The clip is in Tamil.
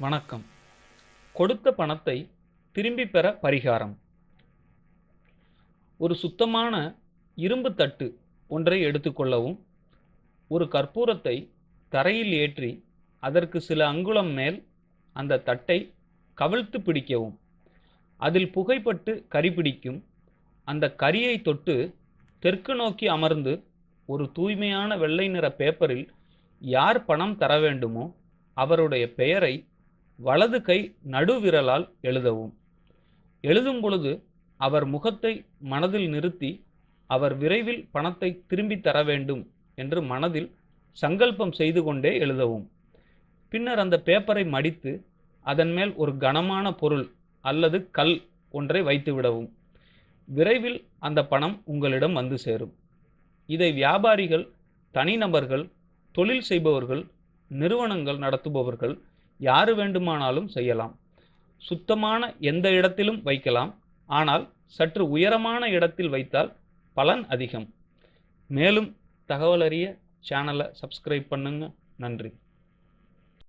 வணக்கம். கொடுத்த பணத்தை திரும்பிப் பெற பரிகாரம். ஒரு சுத்தமான இரும்பு தட்டு ஒன்றை எடுத்துக்கொள்ளவும் ஒரு கற்பூரத்தை தரையில் ஏற்றி அதற்கு சில அங்குலம் மேல் அந்த தட்டை கவிழ்த்து பிடிக்கவும். அதில் புகைப்பட்டு கரி பிடிக்கும். அந்த கரியை தொட்டு தெற்கு நோக்கி அமர்ந்து ஒரு தூய்மையான வெள்ளை நிற பேப்பரில் யார் பணம் தர வேண்டுமோ அவருடைய பெயரை வலது கை நடுவிரலால் எழுதவும். எழுதும் பொழுது அவர் முகத்தை மனதில் நிறுத்தி அவர் விரைவில் பணத்தை திரும்பி தர வேண்டும் என்று மனதில் சங்கல்பம் செய்து கொண்டே எழுதவும். பின்னர் அந்த பேப்பரை மடித்து அதன் மேல் ஒரு கனமான பொருள் அல்லது கல் ஒன்றை வைத்து விடவும். விரைவில் அந்த பணம் உங்களிடம் வந்து சேரும். இதை வியாபாரிகள் தனிநபர்கள் தொழில் செய்பவர்கள் நிறுவனங்கள் நடத்துபவர்கள் யாரு வேண்டுமானாலும் செய்யலாம். சுத்தமான எந்த இடத்திலும் வைக்கலாம். ஆனால் சற்று உயரமான இடத்தில் வைத்தால் பலன் அதிகம். மேலும் தகவல் அறிய சேனலை சப்ஸ்கிரைப் பண்ணுங்க. நன்றி.